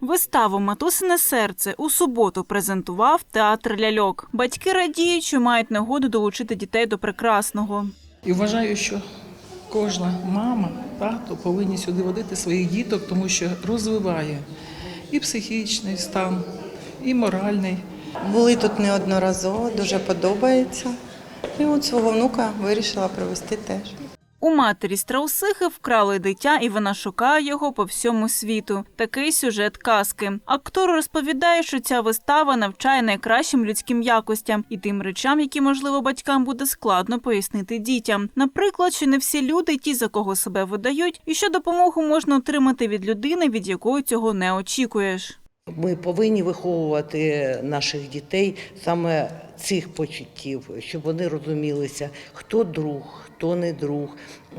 Виставу Матусине серце у суботу презентував театр ляльок. Батьки радіють, що мають нагоду долучити дітей до прекрасного. І вважаю, що кожна мама, тато повинні сюди водити своїх діток, тому що розвиває і психічний стан, і моральний. Були тут неодноразово, дуже подобається. І от свого внука вирішила привезти теж. У матері страусихи вкрали дитя, і вона шукає його по всьому світу. Такий сюжет казки. Актор розповідає, що ця вистава навчає найкращим людським якостям і тим речам, які можливо батькам буде складно пояснити дітям. Наприклад, що не всі люди ті, за кого себе видають, і що допомогу можна отримати від людини, від якої цього не очікуєш. Ми повинні виховувати наших дітей саме цих почуттів, щоб вони розумілися, хто друг, хто не друг,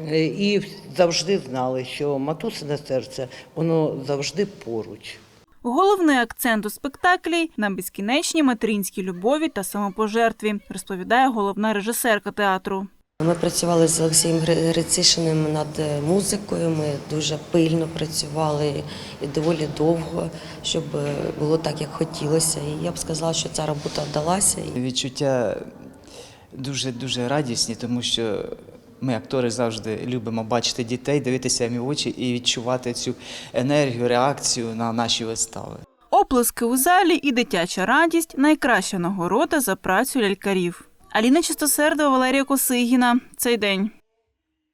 Е, і завжди знали, що матусине серце воно завжди поруч. Головний акцент у спектаклі на безкінечній материнській любові та самопожертві, розповідає головна режисерка театру. Ми працювали з Олексієм Гри- Грицишиним над е, музикою. Ми дуже пильно працювали і доволі довго, щоб е, було так, як хотілося. І я б сказала, що ця робота вдалася. Відчуття дуже дуже радісні, тому що ми, актори, завжди любимо бачити дітей, дивитися їм в очі і відчувати цю енергію, реакцію на наші вистави. Оплески у залі і дитяча радість найкраща нагорода за працю лялькарів. Аліна Чистосердова, Валерія Косигіна. Цей день.